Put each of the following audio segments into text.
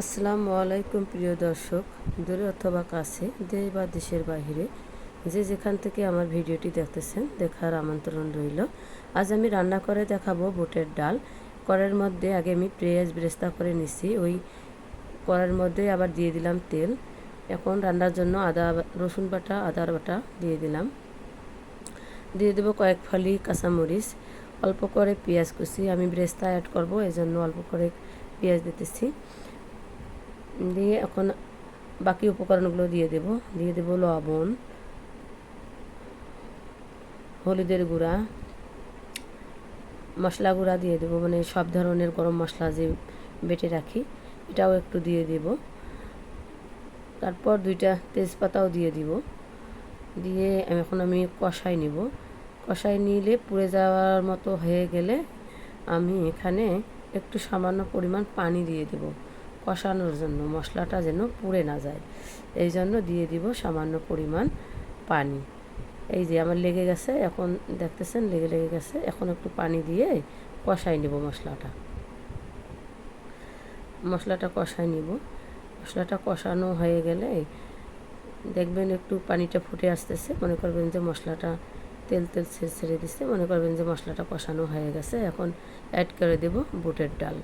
আসসালামু আলাইকুম প্রিয় দর্শক, দূরে অথবা কাছে, দেশ বা দেশের বাহিরে, যে যেখান থেকে আমার ভিডিওটি দেখতেছেন, দেখার আমন্ত্রণ রইল। আজ আমি রান্না করে দেখাবো বুটের ডাল। কড়ের মধ্যে আগে আমি পেঁয়াজ ব্রেস্তা করে নিছি। ওই কড়ের মধ্যে আবার দিয়ে দিলাম তেল। এখন রান্নার জন্য আদা, রসুন বাটা আদার বাটা দিয়ে দিলাম। দিয়ে দেবো কয়েক ফালি কাঁচামরিচ। অল্প করে পেঁয়াজ কুচি। আমি ব্রেস্তা অ্যাড করব এই জন্য অল্প করে পেঁয়াজ দিতেছি। দিয়ে এখন বাকি উপকরণগুলো দিয়ে দেব। দিয়ে দেব লবণ, হলুদের গুঁড়া, মশলা গুঁড়া দিয়ে দেবো। মানে সব ধরনের গরম মশলা যে বেটে রাখি, এটাও একটু দিয়ে দেব। তারপর দুইটা তেজপাতাও দিয়ে দিব। দিয়ে এখন আমি কষাই নিব। কষাই নিলে পুড়ে যাওয়ার মতো হয়ে গেলে আমি এখানে একটু সামান্য পরিমাণ পানি দিয়ে দেবো। কষানোর জন্য, মশলাটা যেন পুড়ে না যায়। এই জন্য দিয়ে দিব সামান্য পরিমাণ পানি। এই যে আমার লেগে গেছে, এখন দেখতেছেন লেগে লেগে গেছে, এখন একটু পানি দিয়ে কষাই নিব মশলাটা। মশলাটা কষাই নিব। মশলাটা কষানো হয়ে গেলে দেখবেন একটু পানিটা ফুটে আসতেছে, মনে করবেন যে মশলাটা তেল তেল ছেড়ে ছেড়ে দিচ্ছে মনে করবেন যে মশলাটা কষানো হয়ে গেছে। এখন অ্যাড করে দেব বুটের ডাল।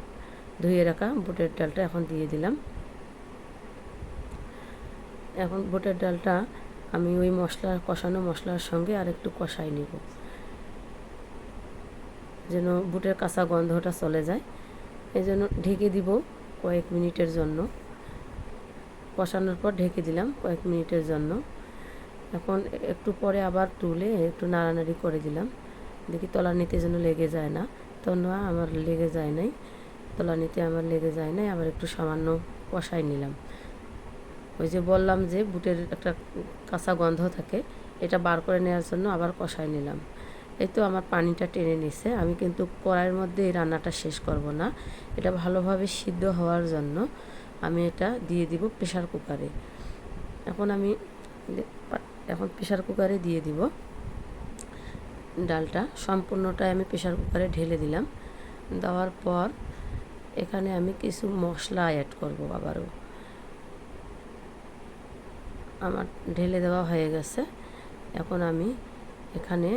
ধুয়ে রাখা বুটের ডালটা এখন দিয়ে দিলাম। এখন বুটের ডালটা আমি ওই মশলা, কষানো মশলার সঙ্গে আর একটু কষাই নিব। যেন বুটের কাঁচা গন্ধটা চলে যায়। এই জন্য ঢেকে দিব কয়েক মিনিটের জন্য। কষানোর পর ঢেকে দিলাম কয়েক মিনিটের জন্য। এখন একটু পরে আবার তুলে একটু নাড়ানাড়ি করে দিলাম। দেখি তলা নিতে যেন লেগে যায় না। তো না, আমার লেগে যায় নাই। তলানিতে আমার লেগে যায় নাই, আবার একটু সামান্য কষাই নিলাম। ওই যে বললাম যে বুটের একটা কাঁচা গন্ধ থাকে, এটা বার করে নেওয়ার জন্য আবার কষাই নিলাম। এই তো আমার পানিটা টেনে নিছে, আমি কিন্তু কড়াইয়ের মধ্যে এই রান্নাটা শেষ করব না। এটা ভালোভাবে সিদ্ধ হওয়ার জন্য আমি এটা দিয়ে দিব প্রেশার কুকারে। এখন আমি এখন প্রেশার কুকারে দিয়ে দিব। ডালটা সম্পূর্ণটাই আমি প্রেশার কুকারে ঢেলে দিলাম। দেওয়ার পর এখানে আমি কিছু মশলা অ্যাড করব আবারও। আমার ঢেলে দেওয়া হয়ে গেছে। এখন আমি এখানে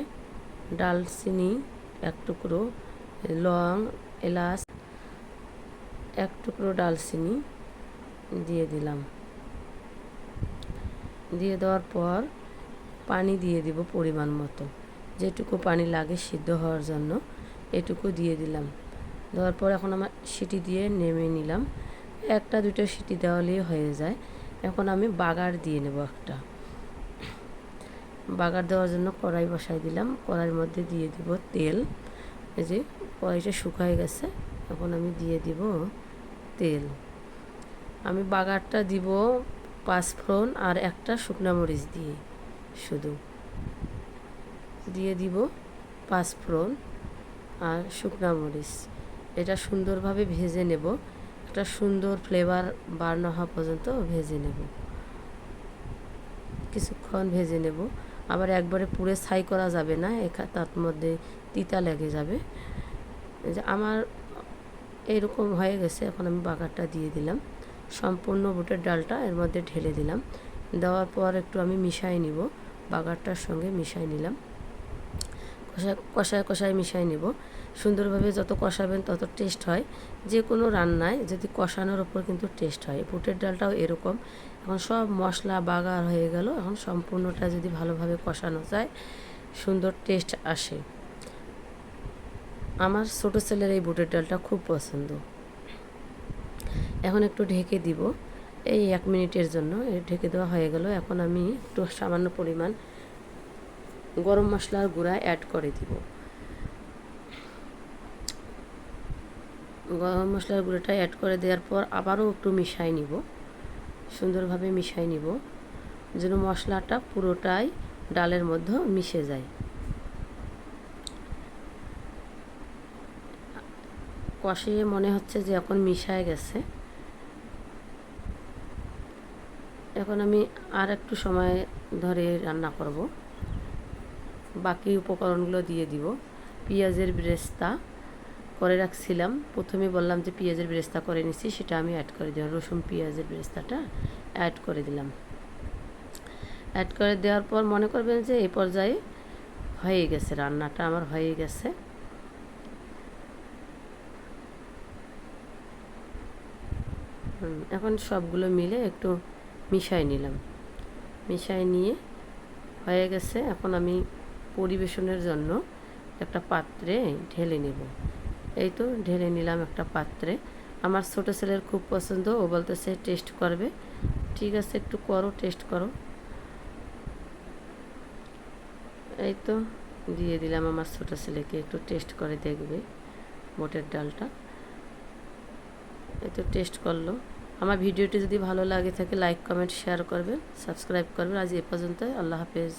ডালচিনি, এক টুকরো লং, এলাচ, এক টুকরো ডালচিনি দিয়ে দিলাম। দিয়ে দেওয়ার পর পানি দিয়ে দিব পরিমাণ মতো। যেটুকু পানি লাগে সিদ্ধ হওয়ার জন্য এটুকু দিয়ে দিলাম। দেওয়ার পর এখন আমার সিটি দিয়ে নেমে নিলাম। একটা দুটো সিটি দেওয়ালেই হয়ে যায়। এখন আমি বাগার দিয়ে নেব একটা। বাগার দেওয়ার জন্য কড়াই বসাই দিলাম। কড়াইয়ের মধ্যে দিয়ে দিব তেল। এই যে কড়াইটা শুকায় গেছে, এখন আমি দিয়ে দিব তেল। আমি বাগারটা দিব পাঁচ পাঁচফোড়ন আর একটা শুকনো মরিচ দিয়ে শুধু। দিয়ে দিব পাঁচ পাঁচফোড়ন আর শুকনো মরিচ। এটা সুন্দরভাবে ভেজে নেব। একটা সুন্দর ফ্লেভার বার হওয়া পর্যন্ত ভেজে নেব। কিছুক্ষণ ভেজে নেব। আবার একবারে পুরে ছাই করা যাবে না এখা তার মধ্যে তিতা লেগে যাবে। যে আমার এরকম হয়ে গেছে, এখন আমি বাগারটা দিয়ে দিলাম। সম্পূর্ণ বুটের ডালটা এর মধ্যে ঢেলে দিলাম। দেওয়ার পর একটু আমি মিশাই নিব। বাগারটার সঙ্গে মিশাই নিলাম। কষায় কষায় কষায় মিশাই নেব। সুন্দরভাবে যত কষাবেন তত টেস্ট হয়। যে কোনো রান্নায় যদি কষানোর ওপর কিন্তু টেস্ট হয়। বুটের ডালটাও এরকম। এখন সব মশলা বাগার হয়ে গেল। এখন সম্পূর্ণটা যদি ভালোভাবে কষানো যায়, সুন্দর টেস্ট আসে। আমার ছোটো ছেলের এই বুটের ডালটা খুব পছন্দ। এখন একটু ঢেকে দিব। এই এক মিনিটের জন্য। ঢেকে দেওয়া হয়ে গেল। এখন আমি একটু সামান্য পরিমাণ গরম মশলার গুঁড়া অ্যাড করে দিব। গরম মশলার গুঁড়োটা অ্যাড করে দেওয়ার পর আবারও একটু মিশাই নিব। সুন্দরভাবে মিশাই নিব, যেন মশলাটা পুরোটাই ডালের মধ্যে মিশে যায়। কষিয়ে মনে হচ্ছে যে এখন মিশায় গেছে। এখন আমি আর একটু সময় ধরে রান্না করব। বাকি উপকরণগুলো দিয়ে দিব। পেঁয়াজের ব্রেস্তা করে রাখছিলাম। প্রথমে বললাম যে পেঁয়াজের বেরেস্তা করে নিছি, সেটা আমি অ্যাড করে দিলাম। রসুন পেঁয়াজের বেরেস্তাটা অ্যাড করে দিলাম। অ্যাড করে দেওয়ার পর মনে করবেন যে এই পর্যায়ে হয়ে গেছে, রান্নাটা আমার হয়ে গেছে। এখন সবগুলো মিলে একটু মিশাই নিলাম। মিশাই নিয়ে হয়ে গেছে, এখন আমি পরিবেশনের জন্য একটা পাত্রে ঢেলে নেব। এই তো ঢেলে নিলাম একটা পাত্রে। আমার ছোটো ছেলের খুব পছন্দ, ও বলতেছে, টেস্ট করবে। ঠিক আছে, একটু করো, টেস্ট করো। এই তো দিয়ে দিলাম আমার ছোটো ছেলেকে, একটু টেস্ট করে দেখবে বোটের ডালটা। এই তো টেস্ট করল। আমার ভিডিওটি যদি ভালো লাগে থাকে, লাইক, কমেন্ট, শেয়ার করবেন সাবস্ক্রাইব করবেন আজ এ পর্যন্ত আল্লাহ হাফেজ।